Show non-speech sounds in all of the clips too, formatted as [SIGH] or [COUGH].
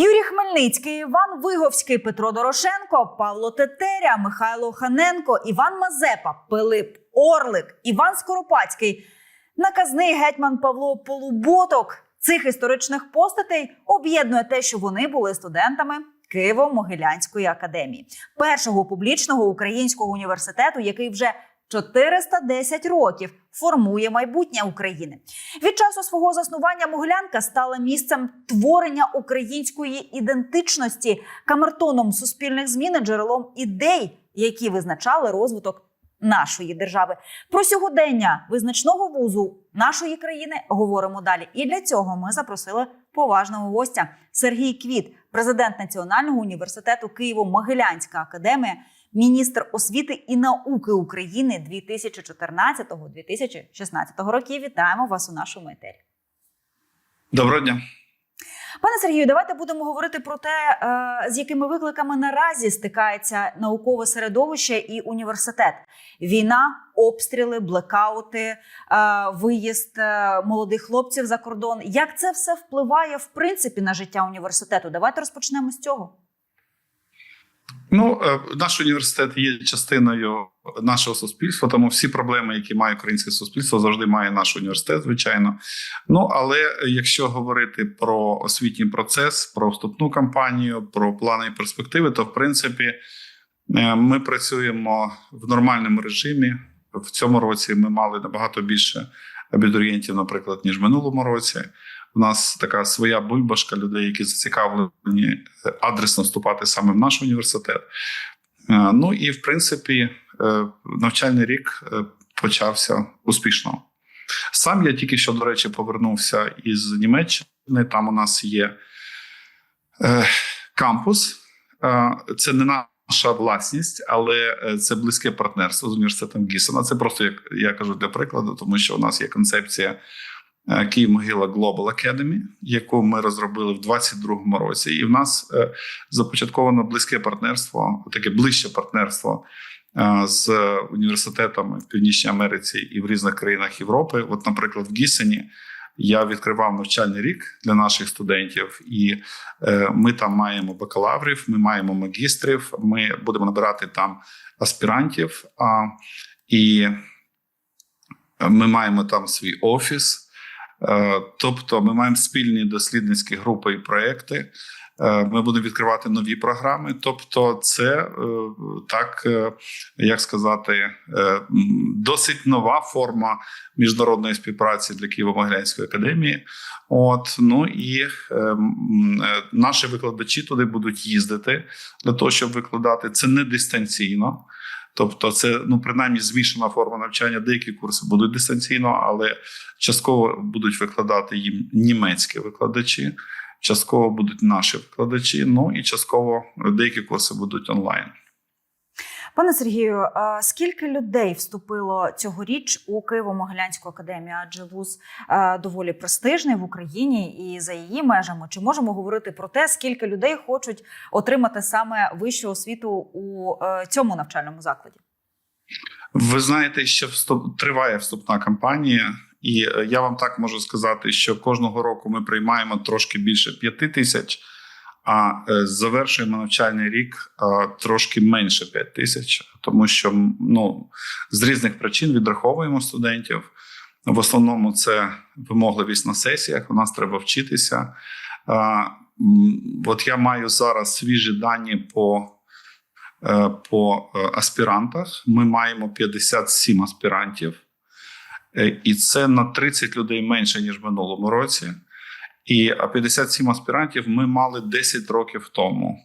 Юрій Хмельницький, Іван Виговський, Петро Дорошенко, Павло Тетеря, Михайло Ханенко, Іван Мазепа, Пилип Орлик, Іван Скоропадський, наказний гетьман Павло Полуботок. Цих історичних постатей об'єднує те, що вони були студентами Києво-Могилянської академії, першого публічного українського університету, який вже 410 років формує майбутнє України. Від часу свого заснування Могилянка стала місцем творення української ідентичності, камертоном суспільних змін і джерелом ідей, які визначали розвиток нашої держави. Про сьогодення визначного вузу нашої країни говоримо далі. І для цього ми запросили поважного гостя Сергій Квіт, президент Національного університету Києво-Могилянська академія, міністр освіти і науки України 2014-2016 років. Вітаємо вас у нашому етері. Доброго дня. Пане Сергію, давайте будемо говорити про те, е, з якими викликами наразі стикається наукове середовище і університет: війна, обстріли, блекаути, е, виїзд е, молодих хлопців за кордон. Як це все впливає в принципі на життя університету? Давайте розпочнемо з цього. Ну, е, наш університет є частиною нашого суспільства, тому всі проблеми, які має українське суспільство, завжди має наш університет, звичайно. Ну але якщо говорити про освітній процес, про вступну кампанію, про плани і перспективи, то в принципі е, ми працюємо в нормальному режимі. В цьому році ми мали набагато більше абітурієнтів, наприклад, ніж в минулому році. У нас така своя бульбашка людей, які зацікавлені адресно вступати саме в наш університет. Е, Ну і в принципі, е, навчальний рік е, почався успішно. Сам я тільки що, до речі, повернувся із Німеччини. Там у нас є кампус, це не наша власність, але це близьке партнерство з університетом Гісена. Це просто як я кажу для прикладу, тому що у нас є концепція. Київ Могила Global Academy, яку ми розробили в 2022 році, і в нас е, започатковано близьке партнерство, таке ближче партнерство е, з університетами в Північній Америці і в різних країнах Європи. От, наприклад, в Гісені я відкривав навчальний рік для наших студентів, і е, ми там маємо бакалаврів, ми маємо магістрів. Ми будемо набирати там аспірантів, і ми маємо там свій офіс. Тобто, ми маємо спільні дослідницькі групи і проекти. Ми будемо відкривати нові програми. Тобто, це так як сказати, досить нова форма міжнародної співпраці для Києво-Могилянської академії. От ну і наші викладачі туди будуть їздити для того, щоб викладати це не дистанційно. Тобто, це ну принаймні змішана форма навчання. Деякі курси будуть дистанційно, але частково будуть викладати їм німецькі викладачі, частково будуть наші викладачі. Ну і частково деякі курси будуть онлайн. Пане Сергію, скільки людей вступило цьогоріч у Києво-Могилянську академію? Адже вуз доволі престижний в Україні і за її межами. Чи можемо говорити про те, скільки людей хочуть отримати саме вищу освіту у цьому навчальному закладі? Ви знаєте, що вступ триває вступна кампанія, і я вам так можу сказати, що кожного року ми приймаємо трошки більше п'яти тисяч. А завершуємо навчальний рік трошки менше 5 тисяч, тому що ну з різних причин відраховуємо студентів. В основному це вимогливість на сесіях. У нас треба вчитися. От я маю зараз свіжі дані по по аспірантах. Ми маємо 57 аспірантів, і це на 30 людей менше ніж в минулому році. І 57 аспірантів ми мали 10 років тому.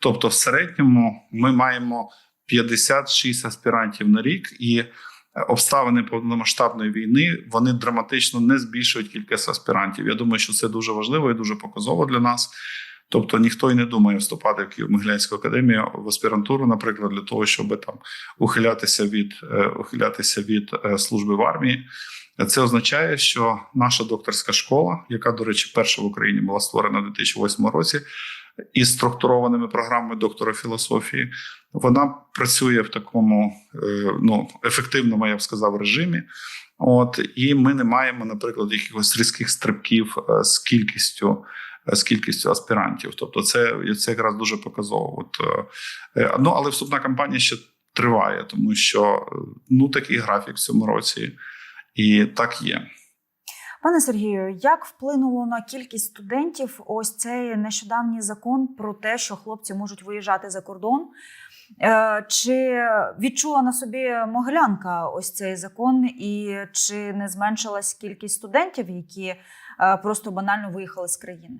Тобто, в середньому ми маємо 56 аспірантів на рік, і обставини повномасштабної війни вони драматично не збільшують кількість аспірантів. Я думаю, що це дуже важливо і дуже показово для нас. Тобто ніхто і не думає вступати в Києво-Могилянську академію в аспірантуру, наприклад, для того, щоб там ухилятися від ухилятися від служби в армії. Це означає, що наша докторська школа, яка, до речі, перша в Україні була створена у 2008 році, із структурованими програмами доктора філософії, вона працює в такому ну ефективному, я б сказав, режимі. От і ми не маємо, наприклад, якихось різких стрибків з кількістю е, з кількістю аспірантів. Тобто, це, це якраз дуже показово. От, е, е, ну, але вступна кампанія ще триває, тому що е, ну такий графік в цьому році, і так є. Пане Сергію, як вплинуло на кількість студентів ось цей нещодавній закон про те, що хлопці можуть виїжджати за кордон? Е, Чи відчула на собі Могилянка ось цей закон, і чи не зменшилась кількість студентів, які е, просто банально виїхали з країни?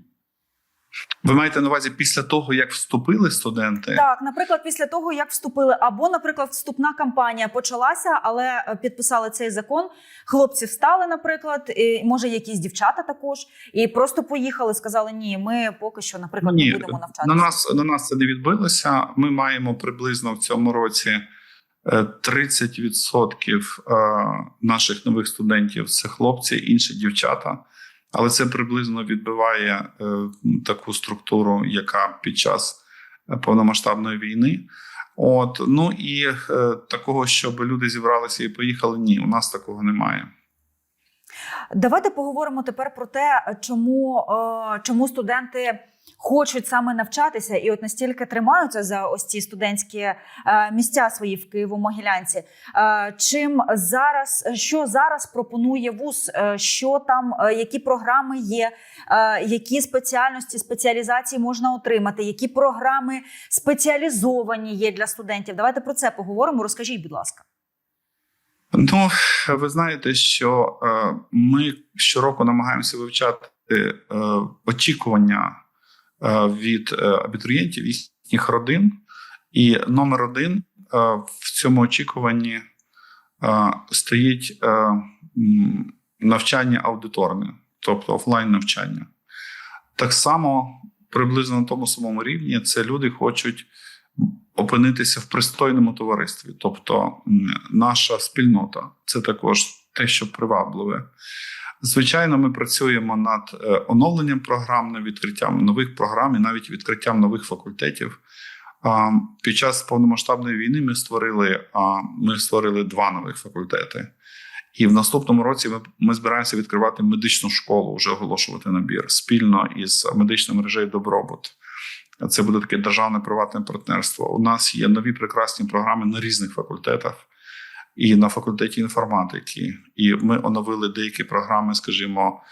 Ви маєте на увазі після того, як вступили студенти? Так, наприклад, після того, як вступили, або, наприклад, вступна кампанія почалася, але е, підписали цей закон. Хлопці встали, наприклад, і може якісь дівчата також, і просто поїхали, сказали: ні, ми поки що, наприклад, Ні, не будемо навчатися. на нас на нас це не відбилося. Ми маємо приблизно в цьому році е, 30% е, наших нових студентів це хлопці, інші дівчата. Але це приблизно відбиває е, таку структуру, яка під час повномасштабної війни. От ну і е, такого, щоб люди зібралися і поїхали. Ні, у нас такого немає. Давайте поговоримо тепер про те, чому, е, чому студенти хочуть саме навчатися і от настільки тримаються за ось ці студентські е, місця свої в Києво-Могилянці. Е, Чим зараз що зараз пропонує вуз? Е, Що там, які програми є, які спеціальності спеціалізації можна отримати, які програми спеціалізовані є для студентів? Давайте про це поговоримо. Розкажіть, будь ласка. Ну, ви знаєте, що ми щороку намагаємося вивчати очікування від е, абітурієнтів, їхніх родин. І номер один е, в цьому очікуванні е, стоїть е, навчання аудиторне, тобто офлайн навчання. Так само приблизно на тому самому рівні це люди хочуть опинитися в пристойному товаристві. Тобто, наша спільнота це також те, що привабливе. Звичайно, ми працюємо над е, оновленням програм, відкриттям нових програм і навіть відкриттям нових факультетів. Під час повномасштабної війни ми створили, ми створили два нових факультети. І в наступному році ми, ми збираємося відкривати медичну школу, вже оголошувати набір спільно із медичною мережею Добробут. Це буде таке державне приватне партнерство. У нас є нові прекрасні програми на різних факультетах, і на факультеті інформатики. І ми оновили деякі програми, скажімо,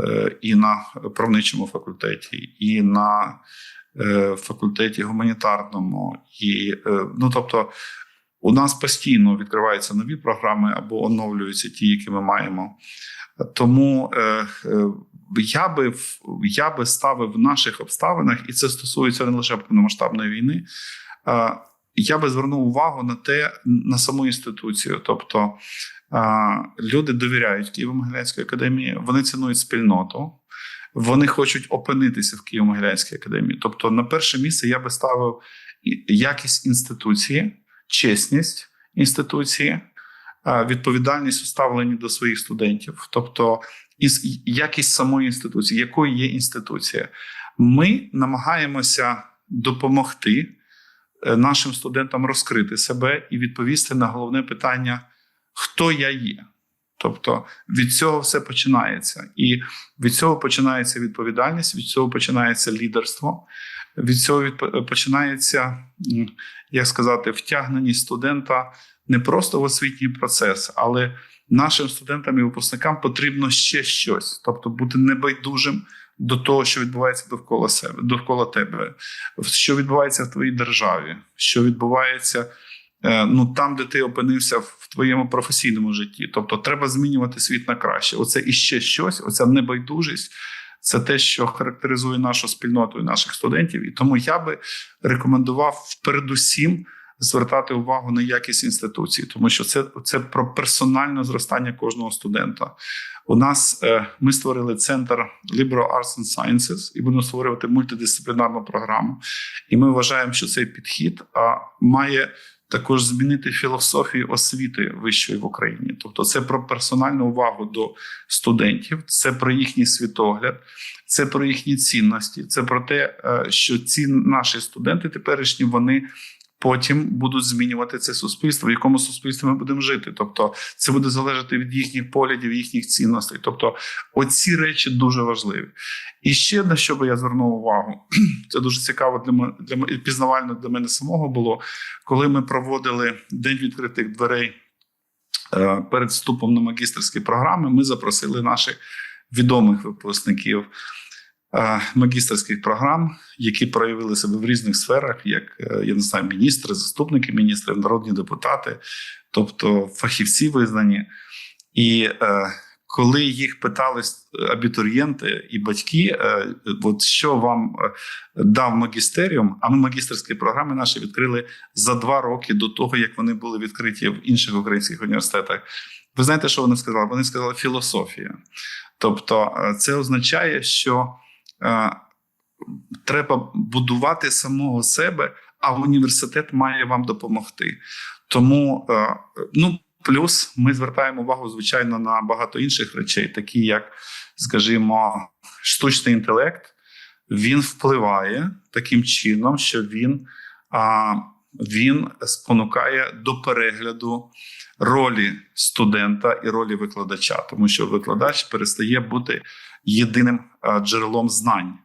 е, і на правничому факультеті, і на е, факультеті гуманітарному. І, е, ну, тобто, у нас постійно відкриваються нові програми або оновлюються ті, які ми маємо. Тому е, я би я би ставив в наших обставинах, і це стосується не лише повномасштабної війни. Е, я би звернув увагу на те, на саму інституцію. Тобто люди довіряють Києво-Могилянській академії, вони цінують спільноту, вони хочуть опинитися в Києво-Могилянській академії. Тобто, на перше місце я би ставив якість інституції, чесність інституції, відповідальність у ставленні до своїх студентів, тобто і с- якість самої інституції, якою є інституція. Ми намагаємося допомогти нашим студентам розкрити себе і відповісти на головне питання: хто я є. Тобто від цього все починається, і від цього починається відповідальність, від цього починається лідерство, від цього відп- починається, як сказати, втягненість студента не просто в освітній процес, але нашим студентам і випускникам потрібно ще щось, тобто бути небайдужим до того, що відбувається довкола себе, довкола тебе, що відбувається в твоїй державі, що відбувається е, ну там, де ти опинився в твоєму професійному житті. Тобто, треба змінювати світ на краще. Оце іще щось, оця небайдужість. Це те, що характеризує нашу спільноту і наших студентів. І тому я би рекомендував передусім звертати увагу на якість інституції, тому що це, це про персональне зростання кожного студента. У нас е, ми створили центр Liberal Arts and Sciences і будемо створювати мультидисциплінарну програму. І ми вважаємо, що цей підхід має також змінити філософію освіти вищої в Україні. Тобто, це про персональну увагу до студентів, це про їхній світогляд, це про їхні цінності, це про те, е, що ці наші студенти теперішні вони потім будуть змінювати це суспільство, в якому суспільстві ми будемо жити. Тобто, це буде залежати від їхніх поглядів, їхніх цінностей. Тобто, оці речі дуже важливі. І ще на що би я звернув увагу, [CLEARS THROAT] це дуже цікаво для мене для пізнавально для мене самого було, коли ми проводили день відкритих дверей е, перед вступом на магістерські програми. Ми запросили наших відомих випускників магістерських програм, які проявили себе в різних сферах, як е, я не знаю, міністри, заступники міністрів, народні депутати, тобто фахівці визнані. І е, коли їх питали абітурієнти і батьки, е, от що вам е, дав магістеріум, а ми магістерські програми наші відкрили за два роки до того, як вони були відкриті в інших українських університетах. Ви знаєте, що вони сказали? Вони сказали філософія. Тобто, е, це означає, що е, треба будувати самого себе, а університет має вам допомогти. Тому, ну, плюс ми звертаємо увагу, звичайно, на багато інших речей, такі як, скажімо, штучний інтелект. Він впливає таким чином, що він, він спонукає до перегляду ролі студента і ролі викладача, тому що викладач перестає бути єдиним джерелом знань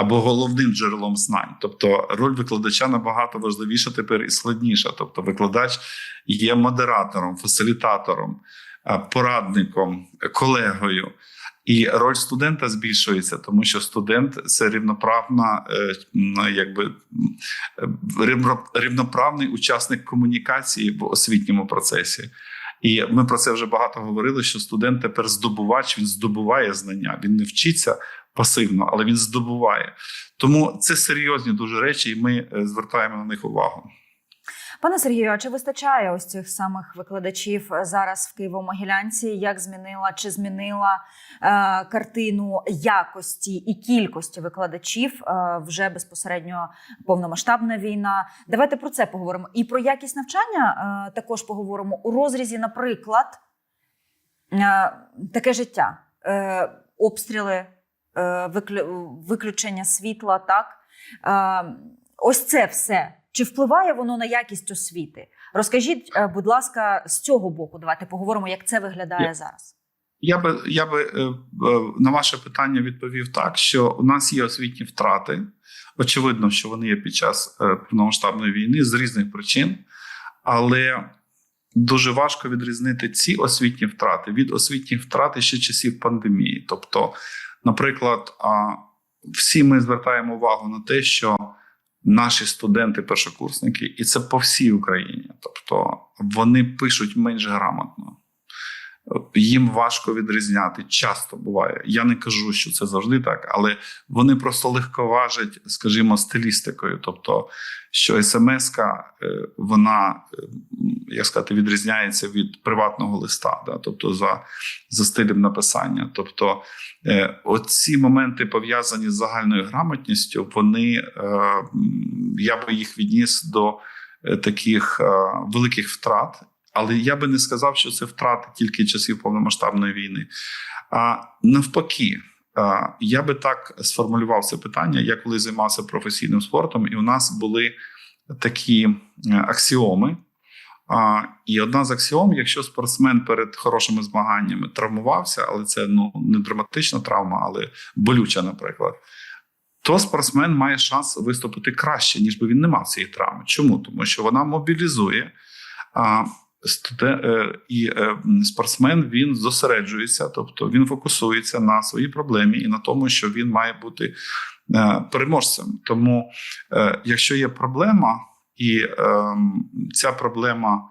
або головним джерелом знань. Тобто роль викладача набагато важливіша тепер і складніша. Тобто, викладач є модератором, фасилітатором, порадником, колегою. І роль студента збільшується, тому що студент це рівноправна, е, якби е, рівноправний учасник комунікації в освітньому процесі. І ми про це вже багато говорили. Що студент тепер здобувач, він здобуває знання, він не вчиться пасивно, але він здобуває. Тому це серйозні дуже речі, і ми е, звертаємо на них увагу. Пане Сергію, а чи вистачає ось цих самих викладачів зараз в Києво-Могилянці? Як змінила чи змінила е, картину якості і кількості викладачів е, вже безпосередньо повномасштабна війна? Давайте про це поговоримо. І про якість навчання е, також поговоримо у розрізі, наприклад, е, таке життя, е, обстріли, е, виклю- виключення світла, так. Е, ось це все. Чи впливає воно на якість освіти? Розкажіть, е, будь ласка, з цього боку, давайте поговоримо, як це виглядає Я- зараз. Я би я би е, е, на ваше питання відповів так, що у нас є освітні втрати. Очевидно, що вони є під час повномасштабної війни з різних причин, але дуже важко відрізнити ці освітні втрати від освітніх втрат ще часів пандемії. Тобто, наприклад, всі ми звертаємо увагу на те, що наші студенти, першокурсники, і це по всій Україні, тобто вони пишуть менш грамотно їм важко відрізняти. Часто буває. Я не кажу, що це завжди так, але вони просто легковажать, скажімо, стилістикою. Тобто, що смс-ка, е, вона, е, як сказати, відрізняється від приватного листа, да? тобто за, за стилем написання. Тобто, е, оці моменти пов'язані з загальною грамотністю, вони я би їх відніс до таких великих втрат. Але я би не сказав, що це втрати тільки часів повномасштабної війни. А навпаки, я би так сформулював це питання. Я коли займався професійним спортом, і у нас були такі е, аксіоми. І одна з аксіом, якщо спортсмен перед хорошими змаганнями травмувався, але це ну не драматична травма, але болюча, наприклад. То спортсмен має шанс виступити краще, ніж би він не мав цієї травми. Чому? Тому що вона мобілізує і е, спортсмен він зосереджується, тобто він фокусується на своїй проблемі і на тому, що він має бути е, переможцем. Тому, е, якщо є проблема, і е, ця проблема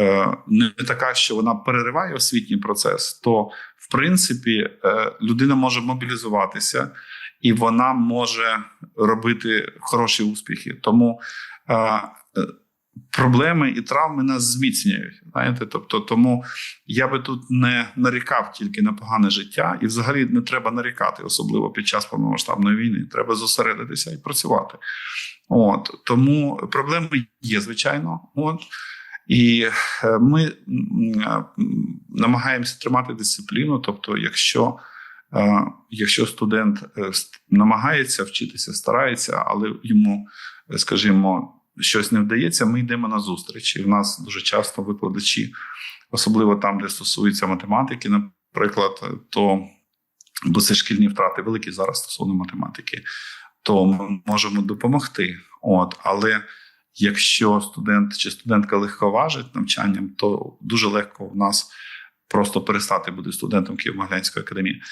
е, не така, що вона перериває освітній процес, то в принципі е, людина може мобілізуватися і вона може робити хороші успіхи. Тому е, е, проблеми і травми нас зміцнюють. Знаєте, тобто, тому я би тут не нарікав тільки на погане життя, і взагалі не треба нарікати, особливо під час повномасштабної війни. Треба зосередитися і працювати. От тому проблеми є, звичайно. От. І е, ми намагаємося тримати дисципліну. Тобто, якщо, е, якщо студент е, намагається вчитися, старається, але йому, скажімо, щось не вдається, ми йдемо на зустріч. І в нас дуже часто викладачі, особливо там, де стосується математики, наприклад, то бо це шкільні втрати великі зараз стосовно математики, то ми можемо допомогти. От, але якщо студент чи студентка легковажить навчанням, то дуже легко в нас просто перестати бути студентом Києво-Могилянської академії.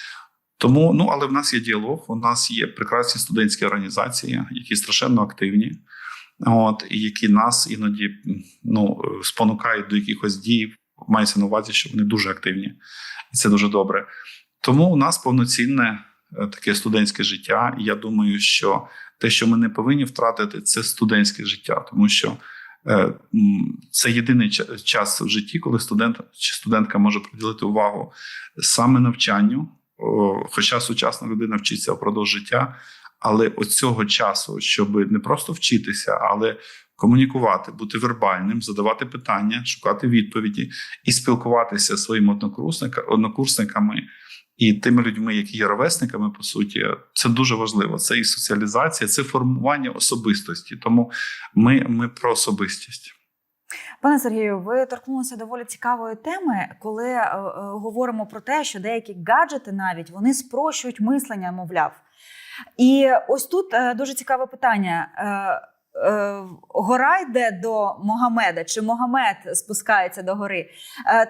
Тому, ну але в нас є діалог, у нас є прекрасні студентські організації, які страшенно активні, от і які нас іноді ну, спонукають до якихось дій. Мається на увазі, що вони дуже активні, і це дуже добре. Тому у нас повноцінне е, таке студентське життя. І я думаю, що те, що ми не повинні втратити, це студентське життя, тому що е, це єдиний час в житті, коли студент чи студентка може приділити увагу саме навчанню. Хоча сучасна людина вчиться впродовж життя, але оцього часу, щоб не просто вчитися, але комунікувати, бути вербальним, задавати питання, шукати відповіді і спілкуватися зі своїми однокурсника- однокурсниками і тими людьми, які є ровесниками, по суті, це дуже важливо. Це і соціалізація, це формування особистості. Тому ми, ми про особистість. Пане Сергію, ви торкнулися доволі цікавої теми, коли е, е, говоримо про те, що деякі гаджети навіть вони спрощують мислення, мовляв. І ось тут е, дуже цікаве питання. Е, е, Гора йде до Могамеда, чи Могамед спускається до гори?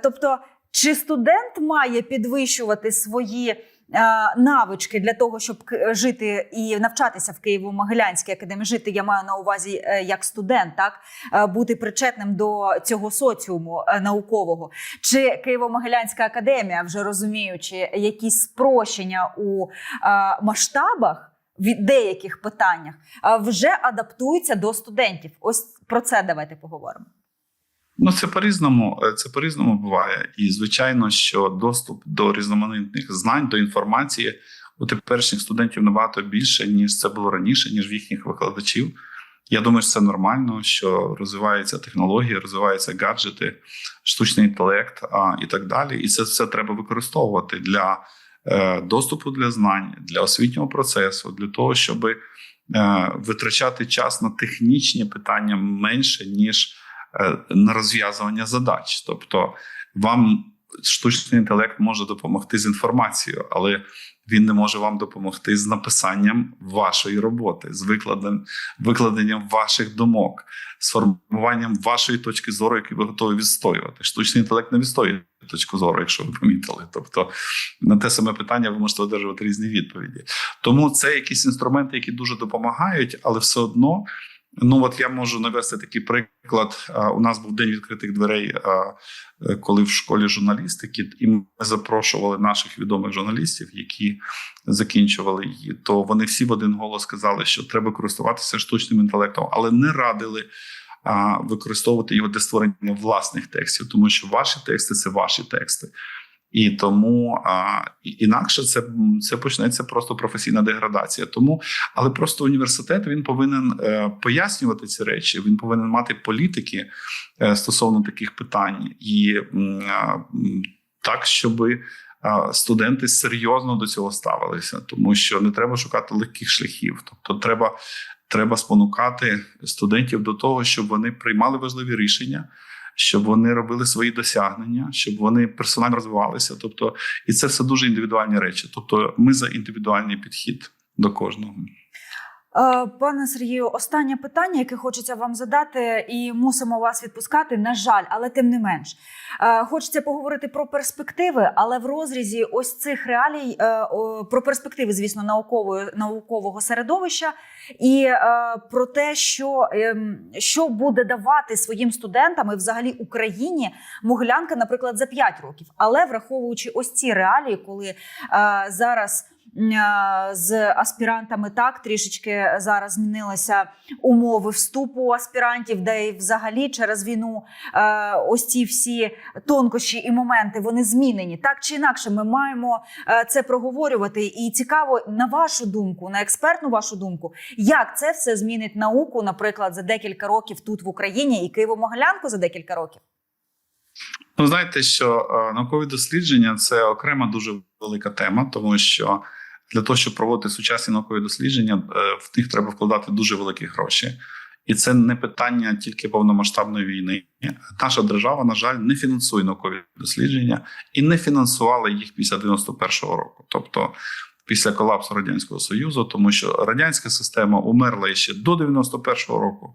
Тобто, чи студент має підвищувати свої навички для того, щоб жити і навчатися в Києво-Могилянській академії? Жити я маю на увазі е, як студент, так е, бути причетним до цього соціуму е, наукового, чи Києво-Могилянська академія, вже розуміючи якісь спрощення у масштабах в деяких питаннях, вже адаптується до студентів. Ось про це давайте поговоримо. Ну, це по-різному, е, це по-різному буває. І звичайно, що доступ до різноманітних знань, до інформації у теперішніх студентів набагато більше, ніж це було раніше, ніж в їхніх викладачів. Я думаю, що це нормально, що розвиваються технології, розвиваються гаджети, штучний інтелект а, і так далі. І це все треба використовувати для е, доступу для знань, для освітнього процесу, для того, щоб е, витрачати час на технічні питання менше, ніж на розв'язування задач. Тобто, вам штучний інтелект може допомогти з інформацією, але він не може вам допомогти з написанням вашої роботи, з викладенням, викладенням ваших думок, з формуванням вашої точки зору, яку ви готові відстоювати. Штучний інтелект не відстоює точку зору, якщо ви помітили. Тобто на те саме питання ви можете одержувати різні відповіді. Тому це якісь інструменти, які дуже допомагають, але все одно. Ну, от я можу навести такий приклад. У нас був день відкритих дверей, е, коли в школі журналістики, і ми запрошували наших відомих журналістів, які закінчували її. То вони всі в один голос сказали, що треба користуватися штучним інтелектом, але не радили використовувати його для створення власних текстів, тому що ваші тексти це ваші тексти. І тому а, інакше це, це почнеться просто професійна деградація. Тому, але просто університет він повинен е, пояснювати ці речі. Він повинен мати політики е, стосовно таких питань, і м, так, щоб студенти серйозно до цього ставилися, тому що не треба шукати легких шляхів. Тобто, треба, треба спонукати студентів до того, щоб вони приймали важливі рішення щоб вони робили свої досягнення, щоб вони персонально розвивалися. Тобто, і це все дуже індивідуальні речі. Тобто, ми за індивідуальний підхід до кожного. Е, Пане Сергію, останнє питання, яке хочеться вам задати, і мусимо вас відпускати. На жаль, але тим не менш, Е, хочеться поговорити про перспективи, але в розрізі ось цих реалій е, про перспективи, звісно, наукової наукового середовища, і про те, що, ем, що буде давати своїм студентам і взагалі Україні Могилянка, наприклад, за 5 років. Але враховуючи ось ці реалії, коли зараз. Е, з аспірантами так трішечки зараз змінилися умови вступу аспірантів, де і взагалі через війну е, ось ці всі тонкощі і моменти вони змінені. Так чи інакше, ми маємо е, це проговорювати. І цікаво, на вашу думку, на експертну вашу думку, як це все змінить науку, наприклад, за декілька років тут в Україні і Києво-Могилянку за декілька років. Ну, знаєте, що е, наукові дослідження це окрема дуже велика тема, тому що для того, щоб проводити сучасні наукові дослідження, е, в них треба вкладати дуже великі гроші. І це не питання тільки повномасштабної війни. Наша держава, на жаль, не фінансує наукові дослідження і не фінансувала їх після 91-го року. Тобто після колапсу радянського союзу, тому що радянська система умерла ще до 91-го року.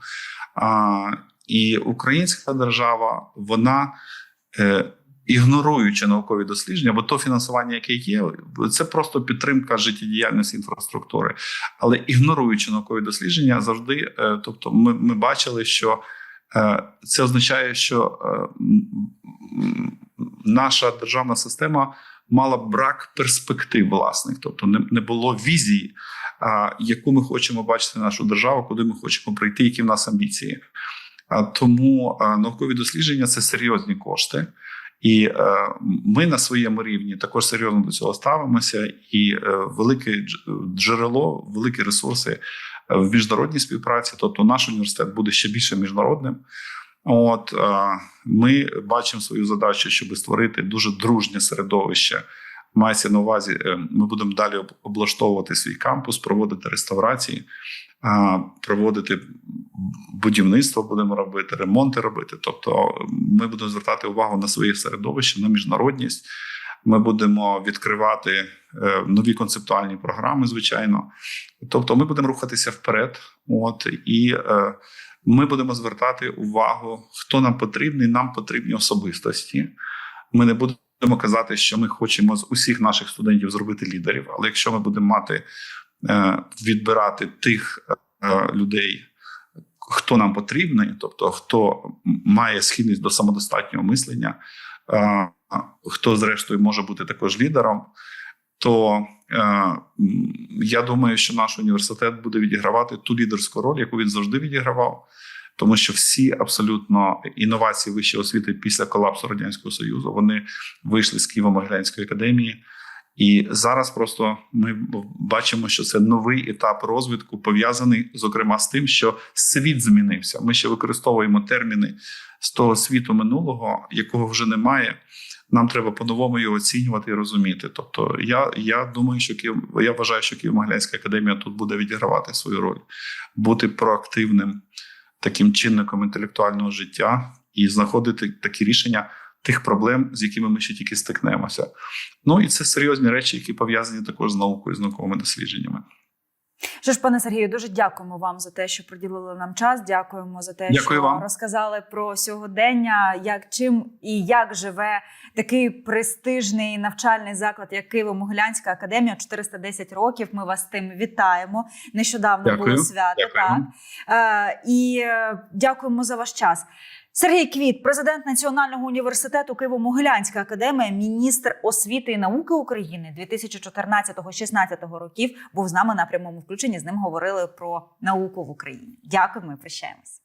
А, і українська держава, вона. Е, Ігноруючи наукові дослідження, бо то фінансування, яке є, це просто підтримка життєдіяльності інфраструктури. Але ігноруючи наукові дослідження, завжди, е, тобто, ми, ми бачили, що е, це означає, що е, наша державна система мала брак перспектив власних, тобто не, не було візії, а, яку ми хочемо бачити нашу державу, куди ми хочемо прийти, які в нас амбіції. А, тому а, наукові дослідження це серйозні кошти. І е, ми на своєму рівні також серйозно до цього ставимося. І е, велике джерело, великі ресурси е, в міжнародній співпраці. Тобто, наш університет буде ще більше міжнародним. От е, ми бачимо свою задачу, щоб створити дуже дружнє середовище. Мається на увазі, е, ми будемо далі облаштовувати свій кампус, проводити реставрації, проводити будівництво, будемо робити, ремонти робити. Тобто, ми будемо звертати увагу на своє середовище, на міжнародність. Ми будемо відкривати е, нові концептуальні програми, звичайно. Тобто, ми будемо рухатися вперед. От і е, ми будемо звертати увагу, хто нам потрібний. Нам потрібні особистості. Ми не будемо казати, що ми хочемо з усіх наших студентів зробити лідерів. Але якщо ми будемо мати е, відбирати тих е, людей, хто нам потрібний, тобто хто має схильність до самодостатнього мислення, е, хто, зрештою, може бути також лідером, то я думаю, що наш університет буде відігравати ту лідерську роль, яку він завжди відігравав. Тому що всі абсолютно інновації вищої освіти після колапсу радянського союзу вони вийшли з Києво-Могилянської академії, і зараз просто ми бачимо, що це новий етап розвитку, пов'язаний зокрема з тим, що світ змінився. Ми ще використовуємо терміни з того світу минулого, якого вже немає. Нам треба по-новому його оцінювати і розуміти. Тобто, я, я думаю, що Київ, я вважаю, що Києво-Могилянська академія тут буде відігравати свою роль, бути проактивним таким чинником інтелектуального життя і знаходити такі рішення тих проблем, з якими ми ще тільки стикнемося. Ну і це серйозні речі, які пов'язані також з наукою, з науковими дослідженнями. Що ж, пане Сергію, дуже дякуємо вам за те, що приділили нам час. Дякуємо за те, Дякую що вам. розказали про сьогодення, як чим і як живе такий престижний навчальний заклад, як Києво-Могилянська академія. 410 років. Ми вас з тим вітаємо. Нещодавно Дякую. було свято. Дякую Так е, і е, дякуємо за ваш час. Сергій Квіт, президент Національного університету Києво-Могилянська академія, міністр освіти і науки України 2014-16 років, був з нами на прямому включенні. З ним говорили про науку в Україні. Дякуємо, і прощаємось.